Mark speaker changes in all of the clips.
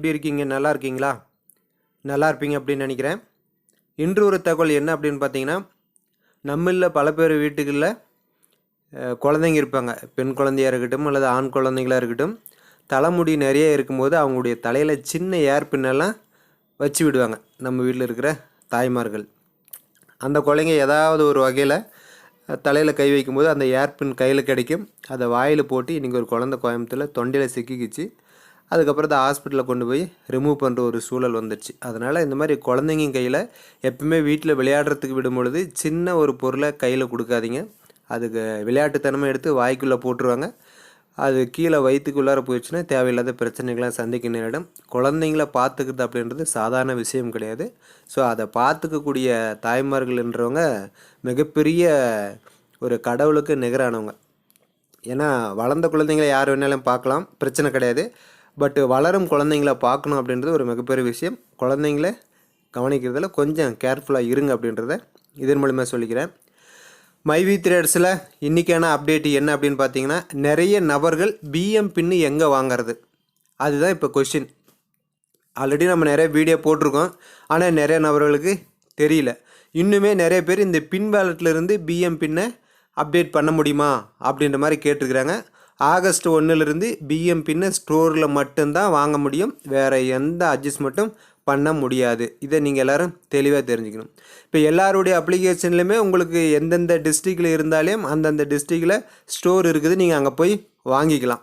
Speaker 1: எப்படி இருக்கீங்க? நல்லா இருக்கீங்களா? நல்லா இருப்பீங்க அப்படின்னு நினைக்கிறேன். இன்று ஒரு தகவல் என்ன அப்படின்னு பார்த்தீங்கன்னா நம்மளில் பல பேர் வீட்டுகளில் குழந்தைங்க இருப்பாங்க. பெண் குழந்தையாக இருக்கட்டும் அல்லது ஆண் குழந்தைங்களாக இருக்கட்டும் தலைமுடி நிறைய இருக்கும்போது அவங்களுடைய தலையில் சின்ன ஏர் பின்னெல்லாம் வச்சு விடுவாங்க. நம்ம வீட்டில் இருக்கிற தாய்மார்கள். அந்த குழந்தைங்க ஏதாவது ஒரு வகையில் தலையில் கை வைக்கும்போது அந்த ஏர்பின் கையில் கிடைக்கும். அதை வாயில் போட்டு இன்றைக்கி ஒரு குழந்தை கோயம்புத்தூரில் தொண்டையில் சிக்கிக்கிச்சு. அதுக்கப்புறம் அதை ஹாஸ்பிட்டலில் கொண்டு போய் ரிமூவ் பண்ணுற ஒரு சூழல் வந்துடுச்சு அதனால் இந்த மாதிரி குழந்தைங்க கையில் எப்பவுமே வீட்டில் விளையாடுறதுக்கு விடும் பொழுது சின்ன ஒரு பொருளை கையில் கொடுக்காதீங்க. அதுக்கு விளையாட்டுத்தனமாக எடுத்து வாய்க்குள்ளே போட்டுருவாங்க. அது கீழே வயிற்றுக்குள்ளார போயிடுச்சுன்னா தேவையில்லாத பிரச்சனைகள்லாம் சந்திக்க நேரிடும். குழந்தைங்கள பார்த்துக்கிறது அப்படின்றது சாதாரண விஷயம் கிடையாது. ஸோ அதை பார்த்துக்கக்கூடிய தாய்மார்கள்ன்றவங்க மிகப்பெரிய ஒரு கடவுளுக்கு நிகரானவங்க. ஏன்னா வளர்ந்த குழந்தைங்கள யார் வேணாலும் பார்க்கலாம். பிரச்சனை கிடையாது. பட் வளரும் குழந்தைங்கள பார்க்கணும் அப்படின்றது ஒரு மிகப்பெரிய விஷயம். குழந்தைங்கள கவனிக்கிறதுல கொஞ்சம் கேர்ஃபுல்லாக இருங்க அப்படின்றத இதன் மூலிமா சொல்லிக்கிறேன். மைவி த்ரேட்ஸில் இன்றைக்கான அப்டேட் என்ன அப்படின்னு பார்த்தீங்கன்னா நிறைய நபர்கள் பிஎம் பின்னு எங்கே வாங்கிறது? அதுதான் இப்போ கொஷின் ஆல்ரெடி நம்ம நிறைய வீடியோ போட்டிருக்கோம். ஆனால் நிறைய நபர்களுக்கு தெரியல. இன்னுமே நிறைய பேர் இந்த பின் வேலட்லேருந்து பிஎம் பின்னை அப்டேட் பண்ண முடியுமா அப்படின்ற மாதிரி கேட்டிருக்கிறாங்க. ஆகஸ்ட் ஒன்றுலேருந்து பிஎம் பின்னை ஸ்டோரில் மட்டும்தான் வாங்க முடியும். வேறு எந்த அட்ஜஸ்ட்மெண்ட்டும் பண்ண முடியாது. இதை நீங்கள் எல்லோரும் தெளிவாக தெரிஞ்சுக்கணும். இப்போ எல்லாருடைய அப்ளிகேஷன்லையுமே உங்களுக்கு எந்தெந்த டிஸ்ட்ரிக்டில் இருந்தாலும் அந்தந்த டிஸ்ட்ரிக்டில் ஸ்டோர் இருக்குது. நீங்கள் அங்கே போய் வாங்கிக்கலாம்.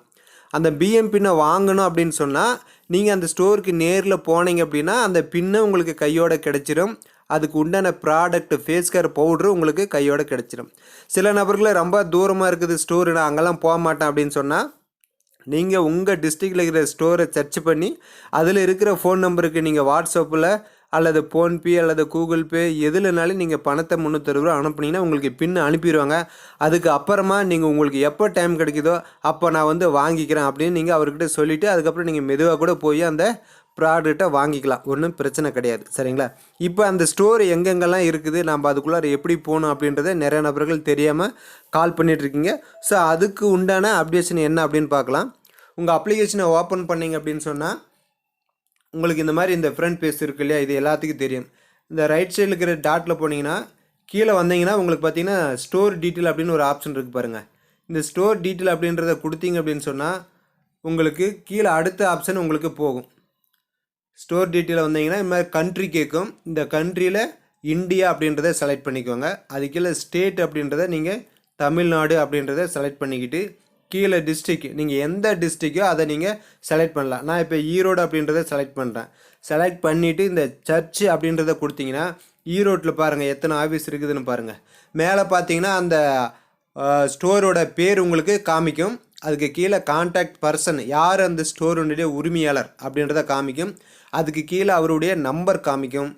Speaker 1: அந்த பிஎம் பின்னை வாங்கணும் அப்படின்னு சொன்னால் நீங்கள் அந்த ஸ்டோருக்கு நேரில் போனீங்க அப்படின்னா அந்த பின்னை உங்களுக்கு கையோட கிடச்சிரும். அதுக்கு உண்டான ப்ராடக்ட் ஃபேஸ் கேர் பவுட்ரு உங்களுக்கு கையோடு கிடச்சிடும் சில நபர்களை ரொம்ப தூரமாக இருக்குது ஸ்டோரு நான் அங்கெல்லாம் போக மாட்டேன் அப்படின்னு சொன்னால் நீங்கள் உங்கள் டிஸ்ட்ரிக்டில் இருக்கிற ஸ்டோரை சர்ச் பண்ணி அதில் இருக்கிற ஃபோன் நம்பருக்கு நீங்கள் வாட்ஸ்அப்பில் அல்லது ஃபோன்பே அல்லது கூகுள் பே எதுலனாலும் நீங்கள் பணத்தை முந்நூற்றறுபது ரூபா அனுப்புனீங்கன்னா உங்களுக்கு பின் அனுப்பிடுவாங்க. அதுக்கு அப்புறமா நீங்கள் உங்களுக்கு எப்போ டைம் கிடைக்குதோ அப்போ நான் வந்து வாங்கிக்கிறேன் அப்படின்னு நீங்கள் அவர்கிட்ட சொல்லிவிட்டு அதுக்கப்புறம் நீங்கள் மெதுவாக கூட போய் அந்த ப்ராடக்ட்டை வாங்கிக்கலாம். ஒன்றும் பிரச்சனை கிடையாது. சரிங்களா? இப்போ அந்த ஸ்டோர் எங்கெங்கெல்லாம் இருக்குது நம்ம அதுக்குள்ளார எப்படி போகணும் அப்படின்றத நிறைய நபர்கள் தெரியாமல் கால் பண்ணிகிட்ருக்கீங்க ஸோ அதுக்கு உண்டான அப்டேஷன் என்ன அப்படின்னு பார்க்கலாம். உங்கள் அப்ளிகேஷனை ஓப்பன் பண்ணிங்க அப்படின்னு சொன்னால் உங்களுக்கு இந்த மாதிரி இந்த ஃப்ரண்ட் பேஸ் இருக்கு இல்லையா? இது எல்லாத்துக்கும் தெரியும். இந்த ரைட் சைடில் இருக்கிற டாட்டில் போனீங்கன்னா கீழே வந்தீங்கன்னா உங்களுக்கு பார்த்தீங்கன்னா ஸ்டோர் டீட்டெயில் அப்படின்னு ஒரு ஆப்ஷன் இருக்குது பாருங்கள் இந்த ஸ்டோர் டீட்டெயில் அப்படின்றத கொடுத்தீங்க அப்படின்னு சொன்னால் உங்களுக்கு கீழே அடுத்த ஆப்ஷன் உங்களுக்கு போகும். ஸ்டோர் டீட்டெயில் வந்தீங்கன்னா இந்த மாதிரி கண்ட்ரி கேட்கும் இந்த கண்ட்ரியில் இந்தியா அப்படின்றத செலக்ட் பண்ணிக்கோங்க. அது கீழே ஸ்டேட் அப்படின்றத நீங்கள் தமிழ்நாடு அப்படின்றத செலக்ட் பண்ணிக்கிட்டு கீழே டிஸ்ட்ரிக் நீங்கள் எந்த டிஸ்ட்ரிக்கோ அதை நீங்கள் செலக்ட் பண்ணலாம். நான் இப்போ ஈரோடு அப்படின்றத செலக்ட் பண்ணுறேன் செலக்ட் பண்ணிவிட்டு இந்த சர்ச்சு அப்படின்றத கொடுத்தீங்கன்னா ஈரோட்டில் பாருங்கள் எத்தனை ஆஃபீஸ் இருக்குதுன்னு பாருங்கள் மேலே பார்த்தீங்கன்னா அந்த ஸ்டோரோட பேர் உங்களுக்கு காமிக்கும். அதுக்கு கீழே காண்டாக்ட் பர்சன் யார் அந்த ஸ்டோருடைய உரிமையாளர் அப்படின்றத காமிக்கும். அதுக்கு கீழே அவருடைய நம்பர் காமிக்கும்.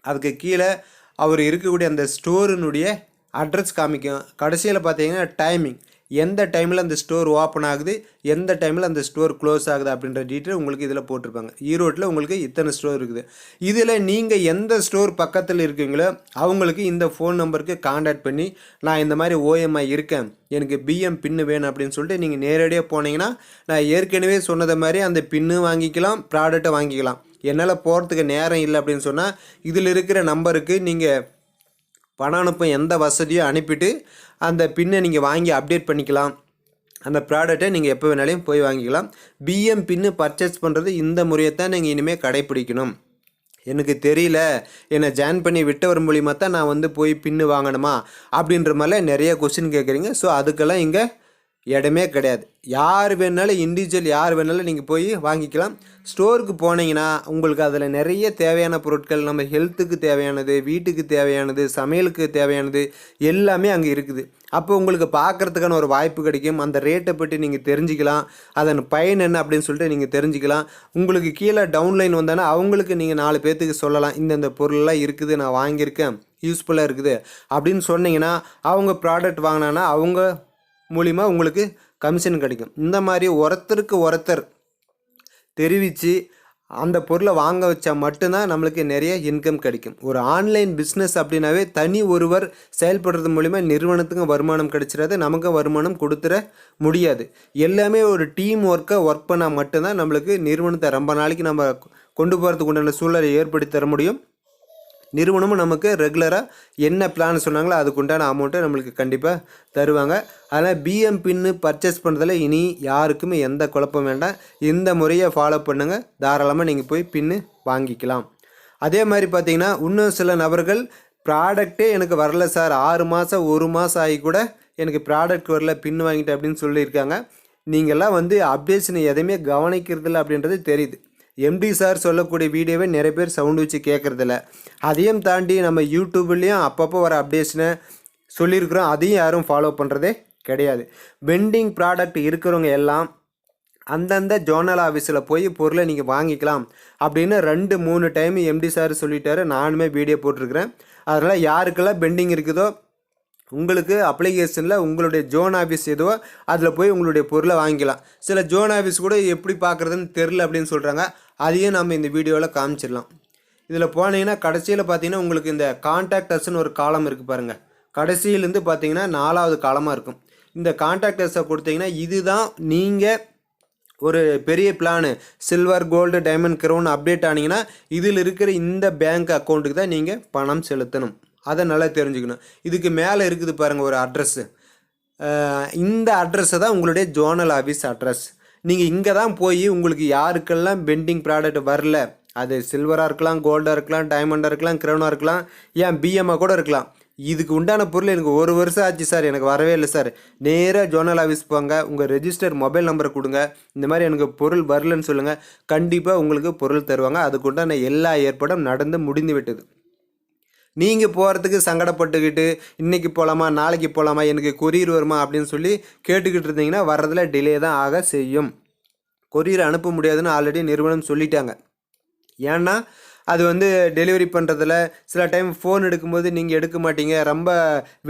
Speaker 1: அதுக்கு கீழே அவர் இருக்கக்கூடிய அந்த ஸ்டோரினுடைய அட்ரஸ் காமிக்கும். கடைசியில் பார்த்தீங்கன்னா டைமிங் எந்த டைமில் அந்த ஸ்டோர் ஓப்பன் ஆகுது எந்த டைமில் அந்த ஸ்டோர் க்ளோஸ் ஆகுது அப்படின்ற டீட்டெயில் உங்களுக்கு இதில் போட்டிருப்பாங்க. ஈரோட்டில் உங்களுக்கு இத்தனை ஸ்டோர் இருக்குது. இதில் நீங்கள் எந்த ஸ்டோர் பக்கத்தில் இருக்கீங்களோ அவங்களுக்கு இந்த ஃபோன் நம்பருக்கு காண்டாக்ட் பண்ணி நான் இந்த மாதிரி ஓஎம்ஐ இருக்கேன். எனக்கு பிஎம் பின்னு வேணும் அப்படின்னு சொல்லிட்டு நீங்கள் நேரடியாக போனீங்கன்னா நான் ஏற்கனவே சொன்னதை மாதிரி அந்த பின்னு வாங்கிக்கலாம் ப்ராடக்ட்டை வாங்கிக்கலாம். என்னால் போகிறதுக்கு நேரம் இல்லை அப்படின்னு சொன்னால் இதில் இருக்கிற நம்பருக்கு நீங்கள் பணம் அனுப்ப எந்த வசதியோ அனுப்பிட்டு அந்த பின்னை நீங்கள் வாங்கி அப்டேட் பண்ணிக்கலாம். அந்த ப்ராடக்ட்டை நீங்கள் எப்போ வேணாலும் போய் வாங்கிக்கலாம். பிஎம் பின்னு பர்ச்சேஸ் பண்ணுறது இந்த முறையை தான் நீங்கள் இனிமேல் கடைப்பிடிக்கணும். எனக்கு தெரியல. என்னை ஜாயின் பண்ணி விட்டவர் மூலிமா தான் நான் வந்து போய் பின்னு வாங்கணுமா? அப்படின்ற மாதிரிலாம் நிறைய கொஸ்டின் கேட்குறீங்க ஸோ அதுக்கெல்லாம் இங்கே இடமே கிடையாது. யார் வேணாலும் இண்டிவிஜுவல் யார் வேணாலும் நீங்கள் போய் வாங்கிக்கலாம். ஸ்டோருக்கு போனீங்கன்னா உங்களுக்கு அதில் நிறைய தேவையான பொருட்கள் நம்ம ஹெல்த்துக்கு தேவையானது வீட்டுக்கு தேவையானது சமையலுக்கு தேவையானது எல்லாமே அங்கே இருக்குது. அப்போ உங்களுக்கு பார்க்குறதுக்கான ஒரு வாய்ப்பு கிடைக்கும். அந்த ரேட்டை பற்றி நீங்கள் தெரிஞ்சுக்கலாம். அதன் பயன் என்ன அப்படின்னு சொல்லிட்டு நீங்கள் தெரிஞ்சுக்கலாம். உங்களுக்கு கீழே டவுன்லைன் வந்தானா அவங்களுக்கு நீங்கள் நாலு பேர்த்துக்கு சொல்லலாம். இந்தந்த பொருள்லாம் இருக்குது நான் வாங்கியிருக்கேன். யூஸ்ஃபுல்லாக இருக்குது. அப்படின்னு சொன்னீங்கன்னா அவங்க ப்ராடக்ட் வாங்கினான்னா அவங்க மூலிமா உங்களுக்கு கமிஷன் கிடைக்கும். இந்த மாதிரி ஒருத்தருக்கு ஒருத்தர் தெரிவித்து அந்த பொருளை வாங்க வச்சா மட்டும்தான் நம்மளுக்கு நிறைய இன்கம் கிடைக்கும். ஒரு ஆன்லைன் பிஸ்னஸ் அப்படின்னாவே தனி ஒருவர் செயல்படுறது மூலிமா நிறுவனத்துக்கும் வருமானம் கிடைச்சிடாது நமக்கும் வருமானம் கொடுத்துட முடியாது. எல்லாமே ஒரு டீம் ஒர்க்கை ஒர்க் பண்ணால் மட்டும்தான் நம்மளுக்கு நிறுவனத்தை ரொம்ப நாளைக்கு நம்ம கொண்டு போகிறதுக்கு உண்டான சூழலை ஏற்படுத்தி தர முடியும். நிறுவனமும் நமக்கு ரெகுலராக என்ன பிளான் சொன்னாங்களோ அதுக்குண்டான அமௌண்ட்டை நம்மளுக்கு கண்டிப்பாக தருவாங்க. அதனால் பிஎம் பின்னு பர்ச்சேஸ் பண்ணுறதுல இனி யாருக்குமே எந்த குழப்பம் வேண்டாம். இந்த முறையை ஃபாலோ பண்ணுங்கள் தாராளமாக நீங்கள் போய் பின்னு வாங்கிக்கலாம். அதே மாதிரி பார்த்தீங்கன்னா இன்னும் சில நபர்கள் ப்ராடக்ட்டே எனக்கு வரல சார் ஆறு மாதம் ஒரு மாதம் ஆகி கூட எனக்கு ப்ராடக்ட் வரல பின் வாங்கிட்டேன் அப்படின்னு சொல்லியிருக்காங்க. நீங்கள்லாம் வந்து அப்டேஷனை எதையுமே கவனிக்கிறதில்ல அப்படின்றது தெரியுது. எம்டி சார் சொல்லக்கூடிய வீடியோவை நிறைய பேர் சவுண்ட் வச்சு கேட்குறதில்ல அதையும் தாண்டி நம்ம யூடியூப்லேயும் அப்பப்போ வர அப்டேஷனை சொல்லியிருக்கிறோம். அதையும் யாரும் ஃபாலோ பண்ணுறதே கிடையாது. பெண்டிங் ப்ராடக்ட் இருக்கிறவங்க எல்லாம் அந்தந்த ஜோனல் ஆஃபீஸில் போய் பொருளை நீங்கள் வாங்கிக்கலாம் அப்படின்னு ரெண்டு மூணு டைம் எம்டி சார் சொல்லிட்டாரு. நானுமே வீடியோ போட்டிருக்கிறேன். அதனால் யாருக்கெல்லாம் பெண்டிங் இருக்குதோ உங்களுக்கு அப்ளிகேஷனில் உங்களுடைய ஜோன் ஆஃபீஸ் எதுவோ அதில் போய் உங்களுடைய பொருளை வாங்கிக்கலாம். சில ஜோன் ஆஃபீஸ் கூட எப்படி பார்க்குறதுன்னு தெரில அப்படின்னு சொல்கிறாங்க அதையும் நம்ம இந்த வீடியோவில் காமிச்சிடலாம். இதில் போனீங்கன்னா கடைசியில் பார்த்தீங்கன்னா உங்களுக்கு இந்த கான்டாக்டர்ஸ்னு ஒரு காலம் இருக்குது பாருங்கள் கடைசியிலேருந்து பார்த்தீங்கன்னா நாலாவது காலமாக இருக்கும். இந்த கான்டாக்டர்ஸை கொடுத்தீங்கன்னா இதுதான் நீங்கள் ஒரு பெரிய plan silver gold diamond crown update ஆனீங்கன்னா இதில் இருக்கிற இந்த பேங்க் அக்கௌண்ட்டுக்கு தான் நீங்கள் பணம் செலுத்தணும். அதை நல்லா தெரிஞ்சுக்கணும். இதுக்கு மேலே இருக்குது பாருங்கள் ஒரு அட்ரஸ்ஸு இந்த அட்ரஸை தான் உங்களுடைய ஜோனல் ஆஃபீஸ் அட்ரஸ் நீங்கள் இங்கே தான் போய் உங்களுக்கு யாருக்கெல்லாம் பெண்டிங் ப்ராடக்ட் வரல அது சில்வராக இருக்கலாம் கோல்டாக இருக்கலாம் டைமண்டாக இருக்கலாம் க்ரௌனாக இருக்கலாம் ஏன் பிஎம்மாக கூட இருக்கலாம். இதுக்கு உண்டான பொருள் எனக்கு ஒரு வருஷம் ஆச்சு சார் எனக்கு வரவே இல்லை சார் நேராக ஜோனல் ஆஃபீஸ் போங்க உங்கள் ரெஜிஸ்டர் மொபைல் நம்பரை கொடுங்க. இந்த மாதிரி எனக்கு பொருள் வரலன்னு சொல்லுங்கள் கண்டிப்பாக உங்களுக்கு பொருள் தருவாங்க. அதுக்கு உண்டான எல்லா ஏற்பாடும் நடந்து முடிந்து விட்டது. நீங்கள் போகிறதுக்கு சங்கடப்பட்டுக்கிட்டு இன்றைக்கி போகலாமா நாளைக்கு போகலாமா எனக்கு கொரியர் வருமா அப்படின்னு சொல்லி கேட்டுக்கிட்டு இருந்தீங்கன்னா வர்றதில் டிலே தான் ஆக செய்யும். கொரியர் அனுப்ப முடியாதுன்னு ஆல்ரெடி நிறுவனம் சொல்லிட்டாங்க. ஏன்னா அது வந்து டெலிவரி பண்ணுறதுல சில டைம் ஃபோன் எடுக்கும்போது நீங்கள் எடுக்க மாட்டீங்க. ரொம்ப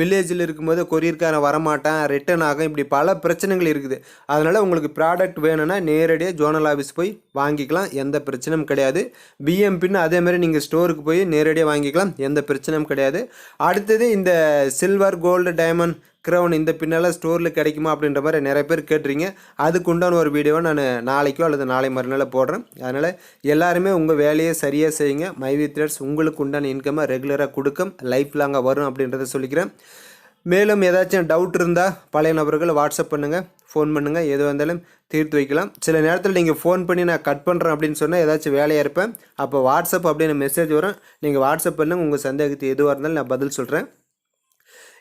Speaker 1: வில்லேஜில் இருக்கும்போது கொரியர்காரன் வரமாட்டேன். ரிட்டர்ன் ஆகும். இப்படி பல பிரச்சனைகள் இருக்குது. அதனால் உங்களுக்கு ப்ராடக்ட் வேணும்னா நேரடியாக ஜோனல் ஆஃபீஸ் போய் வாங்கிக்கலாம். எந்த பிரச்சனையும் கிடையாது. பிஎம்பின்னு அதே மாதிரி நீங்கள் ஸ்டோருக்கு போய் நேரடியாக வாங்கிக்கலாம். எந்த பிரச்சனையும் கிடையாது. அடுத்தது இந்த சில்வர் கோல்டு டைமண்ட் க்ரௌன் இந்த பின்னால் ஸ்டோரில் கிடைக்குமா அப்படின்ற மாதிரி நிறைய பேர் கேட்டுறீங்க அதுக்கு உண்டான ஒரு வீடியோவை நான் நாளைக்கோ அல்லது நாளை மறுநாள் போடுறேன். அதனால் எல்லாருமே உங்கள் வேலையை சரியாக செய்யுங்க. மைவி த்ரெட்ஸ் உங்களுக்கு உண்டான இன்கம்மை ரெகுலராக கொடுக்கும். லைஃப் லாங்காக வரும் அப்படின்றத சொல்லிக்கிறேன். மேலும் ஏதாச்சும் டவுட் இருந்தால் பழைய நபர்கள் வாட்ஸ்அப் பண்ணுங்கள் ஃபோன் பண்ணுங்கள் எது வந்தாலும் தீர்த்து வைக்கலாம். சில நேரத்தில் நீங்கள் ஃபோன் பண்ணி நான் கட் பண்ணுறேன் அப்படின்னு சொன்னால் ஏதாச்சும் வேலையாக இருப்பேன். அப்போ வாட்ஸ்அப் அப்படின்னு மெசேஜ் வரும். நீங்கள் வாட்ஸ்அப் பண்ணுங்கள் உங்கள் சந்தேகத்துக்கு எதுவாக இருந்தாலும் நான் பதில் சொல்கிறேன்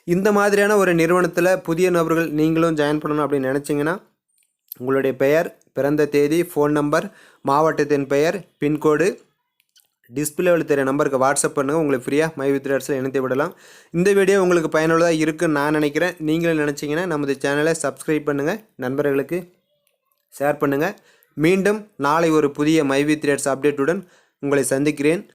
Speaker 1: இந்த மாதிரியான ஒரு நிறுவனத்தில் புதிய நபர்கள் நீங்களும் ஜாயின் பண்ணணும் அப்படின்னு நினச்சிங்கன்னா உங்களுடைய பெயர் பிறந்த தேதி ஃபோன் நம்பர் மாவட்டத்தின் பெயர் பின்கோடு டிஸ்பிளேவில் தெரிய நம்பருக்கு வாட்ஸ்அப் பண்ணுங்கள் உங்களுக்கு ஃப்ரீயாக மை வித்ரேட்ஸில் இணைத்து விடலாம். இந்த வீடியோ உங்களுக்கு பயனுள்ளதாக இருக்குன்னு நான் நினைக்கிறேன். நீங்களும் நினச்சிங்கன்னா நமது சேனலை சப்ஸ்கிரைப் பண்ணுங்கள் நண்பர்களுக்கு ஷேர் பண்ணுங்கள் மீண்டும் நாளை ஒரு புதிய மை வித்ரேட்ஸ் அப்டேட்டுடன் உங்களை சந்திக்கிறேன்.